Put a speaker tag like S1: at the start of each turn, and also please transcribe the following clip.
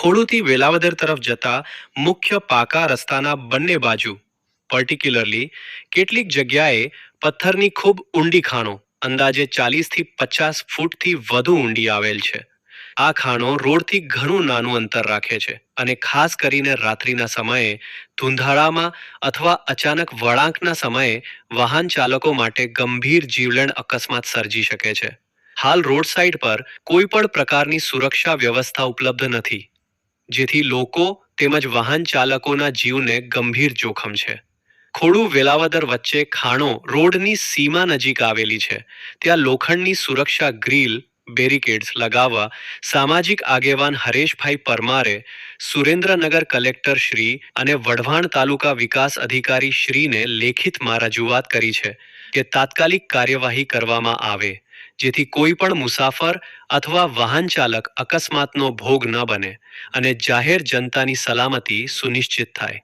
S1: ખોડુથી વેલાવદર તરફ જતા મુખ્ય પાકા રસ્તાના બંને બાજુ. પર્ટિક્યુલરલી કેટલીક જગ્યાએ પથ્થરની ખૂબ ઊંડી ખાણો, અંદાજે ચાલીસથી પચાસ ફૂટથી વધુ ઊંડી આવેલ છે. આ ખાણો રોડથી ઘણું નાનું અંતર રાખે છે અને ખાસ કરીને રાત્રિના સમયે, ધૂંધાળામાં અથવા અચાનક વળાંકના સમયે વાહન ચાલકો માટે ગંભીર જીવલેણ અકસ્માત સર્જી શકે છે. હાલ રોડ સાઇડ પર કોઈ પણ પ્રકારની સુરક્ષા વ્યવસ્થા ઉપલબ્ધ નથી. જેથી લોકો તેમજ વાહન ચાલકોના જીવને ગંભીર જોખમ છે. ખોડુ વેલાવદર વચ્ચે ખાણો રોડની સીમા નજીક આવેલી છે. ત્યાં લોખંડની સુરક્ષા ગ્રીલ બેરિકેડ્સ લગાવવા સામાજિક આગેવાન હરેશભાઈ પરમારે સુરેન્દ્રનગર કલેક્ટર શ્રી અને વઢવાણ તાલુકા વિકાસ અધિકારી શ્રીને લેખિતમાં રજૂઆત કરી છે કે તાત્કાલિક કાર્યવાહી કરવામાં આવે, જેથી કોઈ પણ મુસાફર અથવા વાહન ચાલક અકસ્માતનો ભોગ ન બને અને જાહેર જનતાની સલામતી સુનિશ્ચિત થાય.